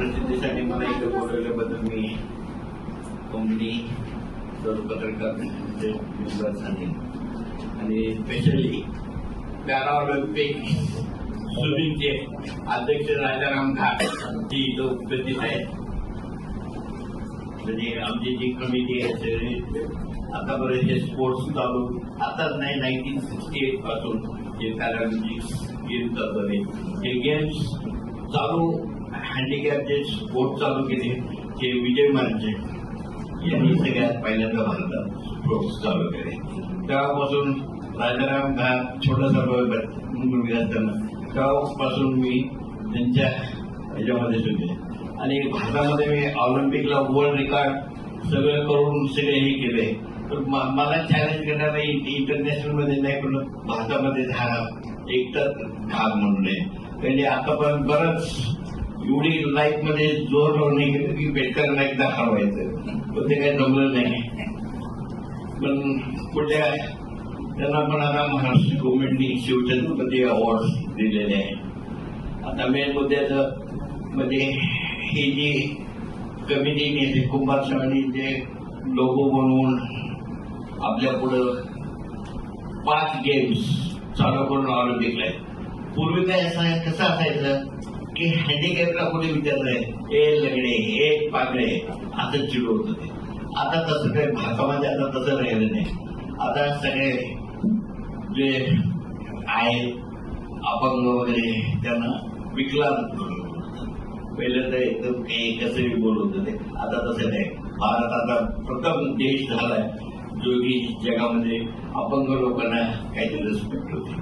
या प्रसिद्धीसाठी मला इथं बोलवल्याबद्दल मी कंपनी सर्व पत्रकार परिषदेचे मेंबर सांगेन आणि स्पेशली पॅरा ऑलिम्पिक स्विमिंगचे अध्यक्ष राजाराम घाट ही इथं उपस्थित आहेत. म्हणजे आमची जी कमिटी आहे आतापर्यंत जे स्पोर्ट्स चालू आताच नाही नाईन्टीन सिक्स्टी एटपासून जे पॅरालिम्पिक्स गेम्स चालू आहे हे गेम्स चालू हँडिकॅपचे स्पोर्ट चालू केले ते विजय मानचे यांनी सगळ्यात पहिल्यांदा भारतात स्पोर्ट्स चालू केले. तेव्हापासून राजाराम घा छोटासा मुलगा असताना तेव्हापासून मी त्यांच्या याच्यामध्ये सुद्धा आणि भारतामध्ये मी ऑलिम्पिकला वर्ल्ड रेकॉर्ड सगळं करून सगळे हे केले. तर मला चॅलेंज करणारा इंटरनॅशनलमध्ये नाही पण भारतामध्ये हा एकटाच भाग म्हणून आहे. म्हणजे आतापर्यंत बरंच एवढी लाईफमध्ये जोर लावून गेलं की बेटकरांना एकदा हरवायचं. पण ते काही जमलं नाही. पण पुढल्या त्यांना पण आता महाराष्ट्र गव्हर्नमेंटनी शिवछत्रपती अवॉर्ड दिलेले आहे. आता मेन मुद्द्याचं म्हणजे ही जी कमिटीने जे कुंभार स्वामी जे लोगो बनवून आपल्या पुढं पाच गेम्स चालू करून ऑलिम्पिकला आहे पूर्वी काय असं कसं असायचं? की हँडिकॅपला कोणी विचारलंय? ए लगडे हे पागडे असं होत आता तसं काही भारतामध्ये आता तसं राहिलं नाही. आता सगळे जे आहेत अपंग वगैरे त्यांना विकलांग पहिले तर एकदम काही कसंही बोलत होते आता तसं नाही. भारत आता प्रथम देश झालाय जो की जगामध्ये अपंग लोकांना काहीतरी रिस्पेक्ट होते.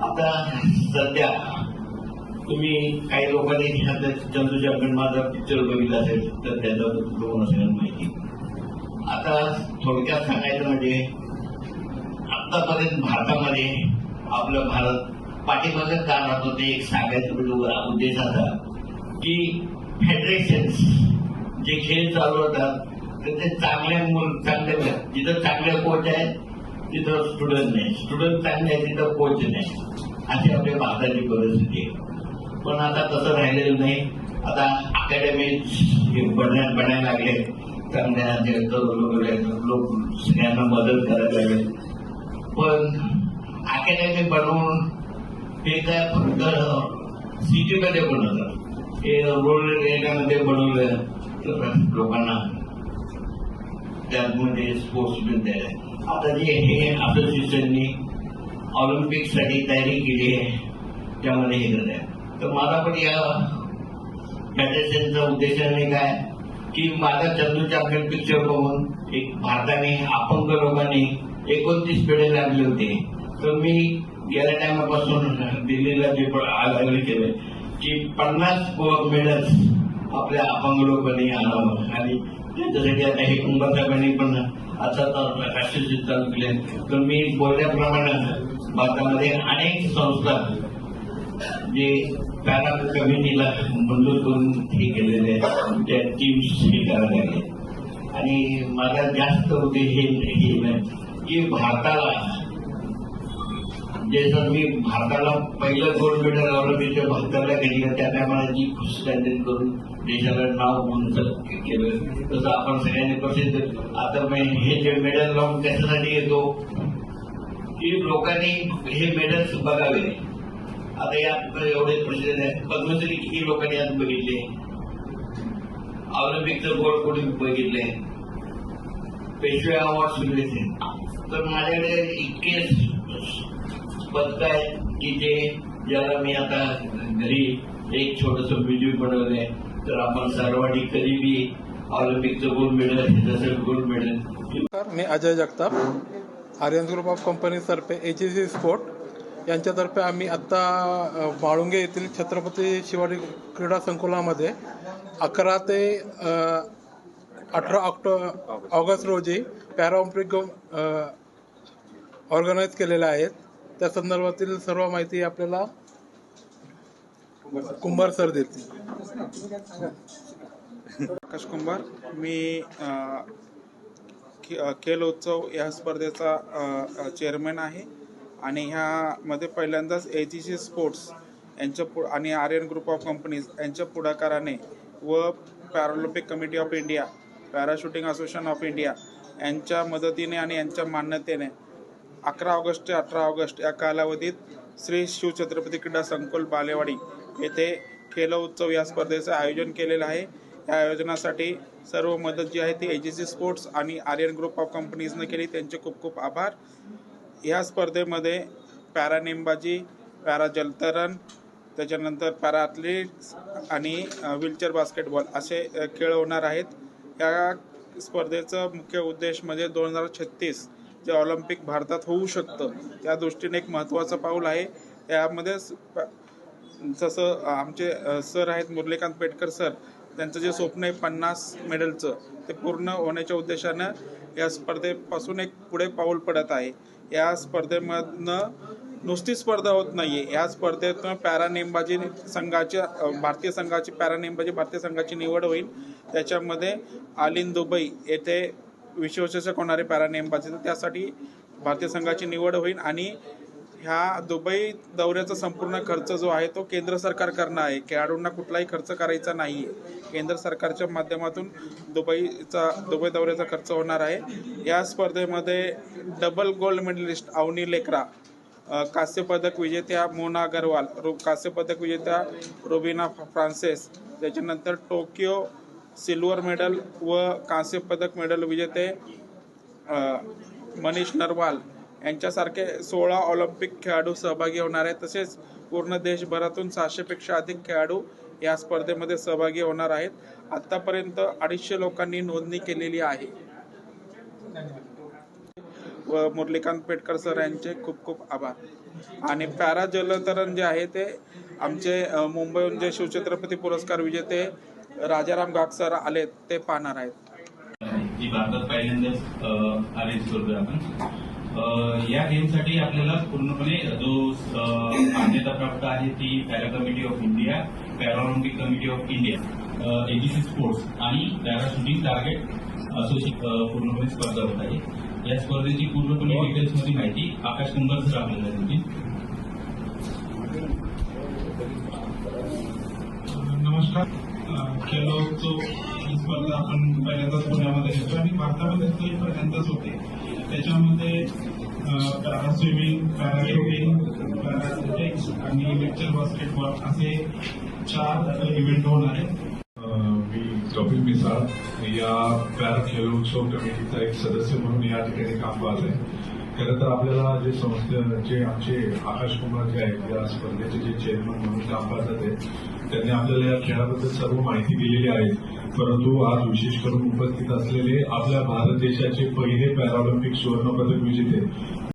आता सध्या तुम्ही काही लोकांनी आता चंदू चॅम्पियन माझा पिक्चर बघितला असेल तर त्याचा दोन सगळ्यांना माहिती. आता थोडक्यात सांगायचं म्हणजे आतापर्यंत भारतामध्ये आपलं भारत पाठीमागे का राहत होते एक सांगायचं म्हणजे उद्देश असा की फेडरेशन्स जे खेळ चालू होतात तर ते चांगल्या मुल चांगल्या जिथं चांगले कोच आहेत तिथं स्टुडंट नाही. स्टुडंट चांगले आहे तिथं कोच नाही. अशी आपल्या भारताची परिस्थिती आहे. पण आता तसं राहिलेलं नाही. आता अकॅडमी बनायला बनायला लागले. चांगल्या जे लोक सगळ्यांना मदत करायला लागले पण अकॅडमी बनवून ते काय फक्त सिटीमध्ये बनवतात हे रुरल एरियामध्ये बनवलं तर लोकांना त्यामध्ये स्पोर्ट्स मिळते. आता जे हे असोसिएशननी ऑलिम्पिकसाठी तयारी केली आहे त्यामध्ये हे करत आहे. तर मला पण या फेडरेशनचा उद्देशाने काय? की माझा चंदूच्या पिक्चर बघून एक भारताने अपंग लोकांनी एकोणतीस पेढे लागले होते. तर मी गेल्या टायमापासून दिल्लीला जे आग्रह केलं की पन्नास मेडल्स आपल्या अपंग लोकांनी आणावं. आणि त्याच्यासाठी आता हे कुंभासाहेबांनी पण आता तर राष्ट्रीय चालू केले. तर मी बोलल्याप्रमाणे भारतामध्ये अनेक संस्था जे पॅरा कमिटीला मंजूर करून हे केलेले आहेत. त्या टीम्स हे करायला लागले आणि माझा जास्त उद्देश हे की भारताला जसं मी भारताला पहिलं गोल्ड मेडल ऑलमित्या भारताला घेतलं त्या टायमाला जी स्टँडर्ड करून देशाला नाव म्हणून केलं. तसं आपण सगळ्यांनी प्रसिद्ध आता मी हे जे मेडल लावून त्याच्यासाठी येतो? की लोकांनी हे मेडल्स बघावे. आता यात एवढे प्रसिद्ध आहे पद्मश्री किती लोकांनी यात बघितले ऑलिम्पिकचं गोल्ड कोणी बघितले पेशवे अवॉर्ड सुरू तर माझ्याकडे इतके पदक आहेत की जे ज्याला मी आता घरी एक छोटस म्युझिक बनवलंय. तर आपण सर्वांनी कधीबी ऑलिम्पिकचं गोल्ड मेडल जसं गोल्ड मेडल मी अजय जगताप आर्यन ग्रुप ऑफ कंपनीतर्फे एच सी स्पोर्ट यांच्यातर्फे आम्ही आत्ता वाळुंगे येथील छत्रपती शिवाजी क्रीडा संकुलामध्ये अकरा ते अठरा ऑक्टो ऑगस्ट रोजी पॅराऑलिम्पिक ऑर्गनाईज केलेल्या आहेत. त्या संदर्भातील सर्व माहिती आपल्याला कुंभार सर देतील. आकाश कुंभार मी खेल उत्सव या स्पर्धेचा चेअरमॅन आहे. आणि ह्यामध्ये पहिल्यांदाच ए जी सी स्पोर्ट्स यांच्या पु आणि आर्यन ग्रुप ऑफ कंपनीज यांच्या पुढाकाराने व Paralympic committee of India para shooting association of India यांच्या मदतीने आणि यांच्या मान्यतेने अकरा ऑगस्ट ते अठरा ऑगस्ट या कालावधीत श्री शिवछत्रपती क्रीडा संकुल बालेवाडी येथे खेलो उत्सव या स्पर्धेचं आयोजन केलेलं आहे. या आयोजनासाठी सर्व मदत जी आहे ती एजीसी स्पोर्ट्स आणि आर्यन ग्रुप ऑफ कंपनीजनं केली. त्यांचे खूप खूप आभार. या स्पर्धेमध्ये पॅरा नेमबाजी पॅरा जलतरण त्याच्यानंतर पॅरा ॲथलीट्स आणि व्हीलचेअर बास्केटबॉल असे खेळ होणार आहेत. या स्पर्धेचं मुख्य उद्देश म्हणजे दोन हजार छत्तीस जे ऑलिम्पिक भारतात होऊ शकतं त्या दृष्टीने एक महत्त्वाचं पाऊल आहे. यामध्ये प- जसं आमचे सर आहेत मुरलीकांत पेटकर सर त्यांचं जे स्वप्न आहे पन्नास मेडलचं ते पूर्ण होण्याच्या उद्देशानं या स्पर्धेपासून एक पुढे पाऊल पडत आहे. या स्पर्धेमधनं नुसती स्पर्धा होत नाहीये. या स्पर्धेतनं पॅरा नेमबाजी संघाच्या भारतीय संघाची पॅरा नेमबाजी भारतीय संघाची निवड होईल. त्याच्यामध्ये आलिन दुबई येथे विश्वचषक होणारे पॅरा नेमबाजी त्यासाठी भारतीय संघाची निवड होईल आणि ह्या दुबई दौऱ्याचा संपूर्ण खर्च जो आहे तो केंद्र सरकार करणं आहे. खेळाडूंना कुठलाही खर्च करायचा नाही आहे केंद्र सरकारच्या माध्यमातून दुबईचा दुबई दौऱ्याचा खर्च होणार आहे. या स्पर्धेमध्ये double gold medallist Avani Lekhara अ, कांस्य पदक विजेत्या मोना अगरवाल रु कांस्य पदक विजेत्या रुबिना फ्रान्सेस त्याच्यानंतर टोकियो सिल्वर मेडल व कांस्य पदक मेडल विजेते मनीष नरवाल यांच्यासारखे सोळा ऑलिम्पिक खेळाडू सहभागी होणार आहेत. तसेच पूर्ण देशभरातून सहाशेपेक्षा अधिक खेळाडू या स्पर्धेमध्ये सहभागी होणार आहेत. आतापर्यंत अडीचशे लोकांनी नोंदणी केलेली आहे. व मुरलीकांत पेटकर सर यांचे खूप खूप आभार. आणि पॅरा जलतरण जे आहे ते आमचे मुंबईहून जे शिवछत्रपती पुरस्कार विजेते राजाराम गाग सर आले ते पाहणार आहेत. ही भारतात पहिल्यांदाच अरेंज करतोय आपण. या गेमसाठी आपल्याला पूर्णपणे जो मान्यता प्राप्त आहे ती para committee of India Paralympic committee of India AGC sports आणि पॅरा शूटिंग टार्गेट असोसिएशन पूर्णपणे स्पर्धा होत आहे. या स्पर्धेची पूर्णपणे डिटेल्समध्ये माहिती आकाश कुंभार सर आपल्याला देतील. नमस्कार. खेलो स्पर्धा आपण पहिल्यांदाच पुण्यामध्ये घेतो आणि भारतामध्ये पहिल्यांदाच होते त्याच्यामध्ये para swimming para shooting para आणि लेक्चर बास्केटबॉल असे चार इव्हेंट होणार आहेत. मी कपिल मिसाळ. या पॅरा खेळ उत्सव कमिटीचा एक सदस्य म्हणून या ठिकाणी काम पाहत आहे. खरं तर आपल्याला जे संस्थे जे आमचे आकाश कुमार जे आहेत या स्पर्धेचे जे चेअरमन म्हणून काम पाहतात त्यांनी आपल्याला या खेळाबद्दल सर्व माहिती दिलेली आहे. परंतु आज विशेष करून उपस्थित असलेले आपल्या भारत देशाचे पहिले पॅराऑलिम्पिक सुवर्णपदक विजेते